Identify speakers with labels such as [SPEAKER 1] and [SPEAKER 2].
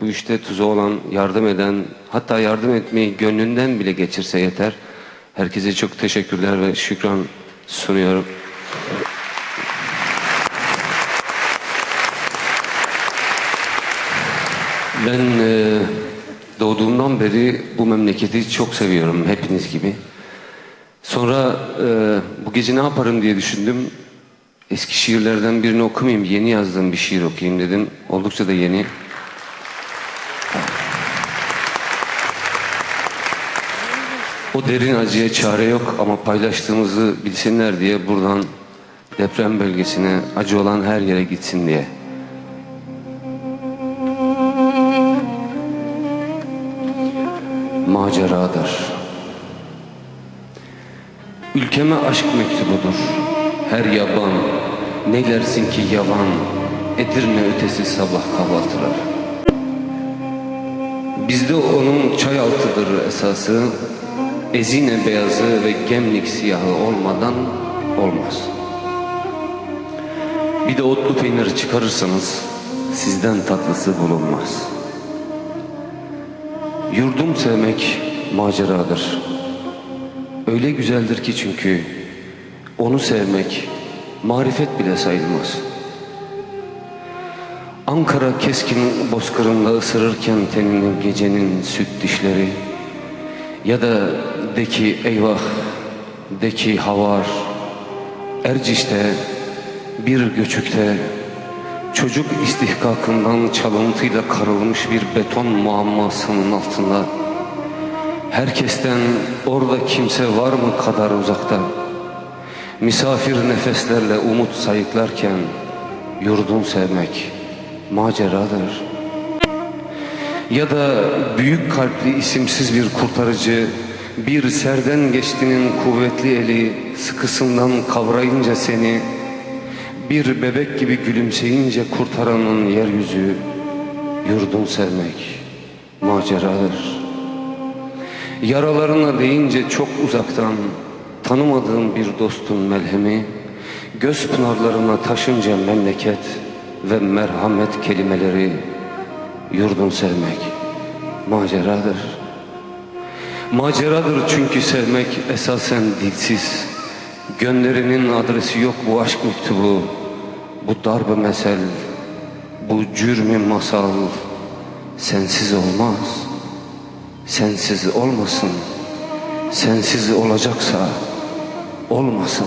[SPEAKER 1] bu işte tuzu olan, yardım eden, hatta yardım etmeyi gönlünden bile geçirse yeter. Herkese çok teşekkürler ve şükran sunuyorum. Ben e, doğduğumdan beri bu memleketi çok seviyorum hepiniz gibi. Sonra e, bu gece ne yaparım diye düşündüm. Eski şiirlerden birini okumayayım, yeni yazdığım bir şiir okuyayım dedim. Oldukça da yeni. O derin acıya çare yok ama paylaştığımızı bilsinler diye buradan deprem bölgesine acı olan her yere gitsin diye. Maceradır. Ülkeme aşk mektubudur. Her yaban, ne dersin ki yavan, Edirne ötesi sabah kahvaltılar. Bizde onun çay altıdır esası, Ezine beyazı ve gemlik siyahı olmadan olmaz. Bir de otlu peyniri çıkarırsanız sizden tatlısı bulunmaz. Yurdum sevmek maceradır. Öyle güzeldir ki çünkü onu sevmek marifet bile sayılmaz. Ankara keskin bozkırında ısırırken tenini gecenin süt dişleri ya da de ki eyvah, de ki havar, Erciş'te bir göçükte çocuk istihkakından çalıntıyla karılmış bir beton muammasının altında herkesten orada kimse var mı kadar uzakta misafir nefeslerle umut sayıklarken yurdun sevmek maceradır. Ya da büyük kalpli isimsiz bir kurtarıcı bir serden geçtiğinin kuvvetli eli sıkısından kavrayınca seni bir bebek gibi gülümseyince kurtaranın yeryüzü yurdun sevmek maceradır. Yaralarına değince çok uzaktan tanımadığım bir dostun melhemi göz pınarlarına taşınca memleket ve merhamet kelimeleri yurdun sevmek maceradır. Maceradır çünkü sevmek esasen dilsiz. Gönderinin adresi yok bu aşk mektubu. Bu darbe mesel, bu cürmi masal sensiz olmaz. Sensiz olmasın. Sensiz olacaksa olmasın.